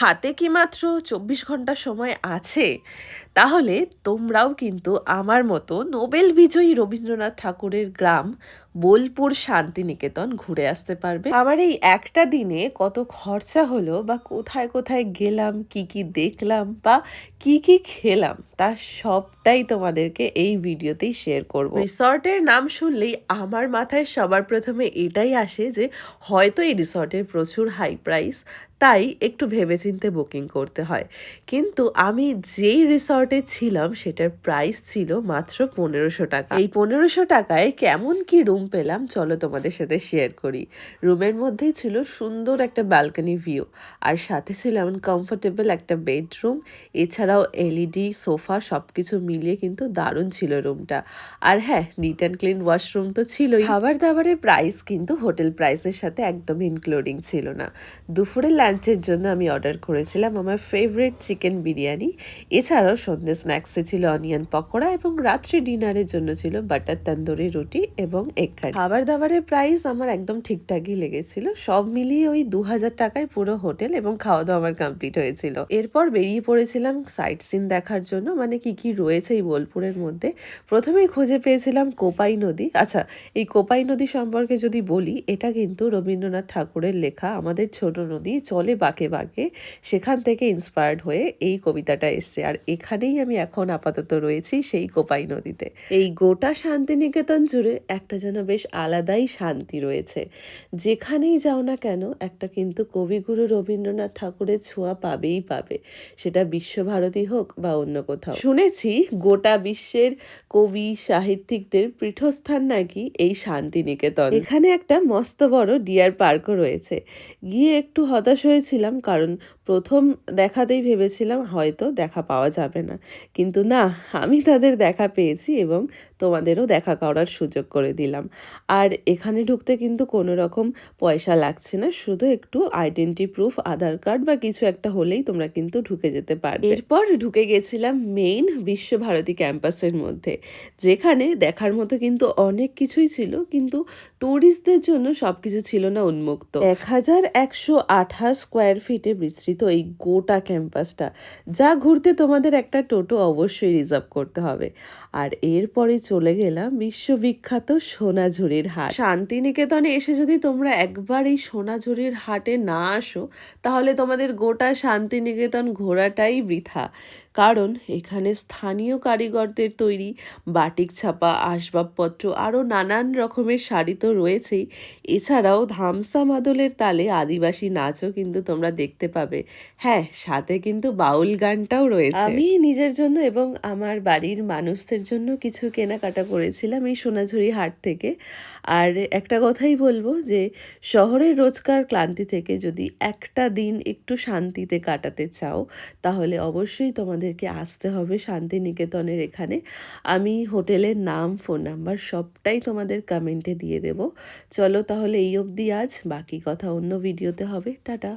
হাতে কি মাত্র চব্বিশ ঘণ্টা সময় আছে? তাহলে তোমরাও কিন্তু আমার মতো নোবেল বিজয়ী রবীন্দ্রনাথ ঠাকুরের গ্রাম বোলপুর শান্তিনিকেতন ঘুরে আসতে পারবে। আমার এই একটা দিনে কত খরচা হলো বা কোথায় কোথায় গেলাম, কি কি দেখলাম বা কি কি খেলাম, তা সবটাই তোমাদেরকে এই ভিডিওতেই শেয়ার করব। রিসর্টের নাম শুনলেই আমার মাথায় সবার প্রথমে এটাই আসে যে হয়তো এই রিসর্টের প্রচুর হাই প্রাইস তাই একটু ভেবেচিন্তে বুকিং করতে হয়। কিন্তু আমি যেই রিসর্টে ছিলাম, সেটার প্রাইস ছিল মাত্র পনেরোশো টাকা। এই পনেরোশো টাকায় কেমন কি রুম পেলাম, চলো তোমাদের সাথে শেয়ার করি। রুমের মধ্যেই ছিল সুন্দর একটা ব্যালকনি ভিউ আর সাথে ছিল এমন কমফোর্টেবল একটা বেডরুম এছাড়াও এলইডি সোফা সব কিছু মিলিয়ে কিন্তু দারুণ ছিল রুমটা আর হ্যাঁ নিট অ্যান্ড ক্লিন ওয়াশরুম তো ছিলই। খাবার দাবারের প্রাইস কিন্তু হোটেল প্রাইসের সাথে একদম ইনক্লুডিং ছিল না। দুপুরে লাঞ্চের জন্য আমি অর্ডার করেছিলাম আমার ফেভারিট চিকেন বিরিয়ানি। এছাড়াও সন্ধ্যে স্ন্যাক্সে ছিল অনিয়ন পকোড়া এবং রাত্রি ডিনারের জন্য ছিল বাটার তন্দুরি রুটি এবং এগ কারি খাবার দাবারের প্রাইস আমার একদম ঠিকঠাকই লেগেছিল। সব মিলিয়ে ওই দু হাজার টাকায় পুরো হোটেল এবং খাওয়া দাওয়া আমার কমপ্লিট হয়েছিল। এরপর বেরিয়ে পড়েছিলাম সাইট সিন দেখার জন্য মানে কি কি রয়েছে এই বোলপুরের মধ্যে। প্রথমেই খুঁজে পেয়েছিলাম কোপাই নদী। আচ্ছা এই কোপাই নদী সম্পর্কে যদি বলি, এটা কিন্তু রবীন্দ্রনাথ ঠাকুরের লেখা আমাদের ছোট নদী চলে বাঁকে বাঁকে, সেখান থেকে ইন্সপায়ার্ড হয়ে এই কবিতাটা এসছে। আর এখানেই আমি এখন আপাতত রয়েছি সেই কোপাই নদীতে। এই গোটা শান্তিনিকেতন জুড়ে একটা যেন বেশ আলাদাই শান্তি রয়েছে। যেখানেই যাও না কেন, একটা কিন্তু কবিগুরু রবীন্দ্রনাথ ঠাকুরের ছোঁয়া পাবেই পাবে। সেটা বিশ্বভারতী হোক বা অন্য কোথাও। শুনেছি গোটা বিশ্বের কবি, সাহিত্যিকদের পীঠস্থান নাকি এই শান্তিনিকেতন। এখানে একটা মস্ত বড় ডিয়ার পার্কও রয়েছে। গিয়ে একটু হতাশ হয়েছিলাম কারণ প্রথম দেখাতেই ভেবেছিলাম হয়তো দেখা পাওয়া যাবে না। কিন্তু না, আমি তাদের দেখা পেয়েছি এবং তোমাদেরও দেখা করার সুযোগ করে দিলাম। আর এখানে ঢুকতে কিন্তু কোনো রকম পয়সা লাগছে না, শুধু একটু আইডেন্টি প্রুফ আধার কার্ড বা কিছু একটা হলেই তোমরা কিন্তু ঢুকে যেতে পারবে। এরপর ঢুকে গেছিলাম মেইন বিশ্বভারতী ক্যাম্পাসের মধ্যে, যেখানে দেখার মতো কিন্তু অনেক কিছুই ছিল, কিন্তু ট্যুরিস্টদের জন্য সব কিছু ছিল না উন্মুক্ত। এক হাজার একশো আঠাশ স্কোয়ার ফিটে বিস্তৃত এই গোটা ক্যাম্পাসটা। যা ঘুরতে তোমাদের একটা টোটো অবশ্যই রিজার্ভ করতে হবে। আর এরপরে চলে গেলাম বিশ্ববিখ্যাত সোনাঝুরির হাট। শান্তিনিকেতনে এসে যদি তোমরা একবার এই সোনাঝুরির হাটে না আসো, তাহলে তোমাদের গোটা শান্তিনিকেতন ঘোরাটাই বৃথা। কারণ এখানে স্থানীয় কারিগরদের তৈরি বাটিক ছাপা আসবাবপত্র আরও নানান রকমের শাড়ি তো রয়েছেই। এছাড়াও ধামসা মাদলের তালে আদিবাসী নাচও কিন্তু তোমরা দেখতে পাবে। হ্যাঁ সাথে কিন্তু বাউল গানটাও রয়েছে। আমি নিজের জন্য এবং আমার বাড়ির মানুষদের জন্য কিছু কেনাকাটা করেছিলাম এই সোনাঝুরি হাট থেকে। আর একটা কথাই বলব যে, শহরের রোজকার ক্লান্তি থেকে যদি একটা দিন একটু শান্তিতে কাটাতে চাও, তাহলে অবশ্যই তোমাদেরকে আসতে হবে শান্তিনিকেতনের এখানে। আমি হোটেলের নাম, ফোন নাম্বার সবটাই তোমাদের কমেন্টে দিয়ে দেব। চলো তাহলে এই অবধি আজ, বাকি কথা অন্য ভিডিওতে হবে। টাটা।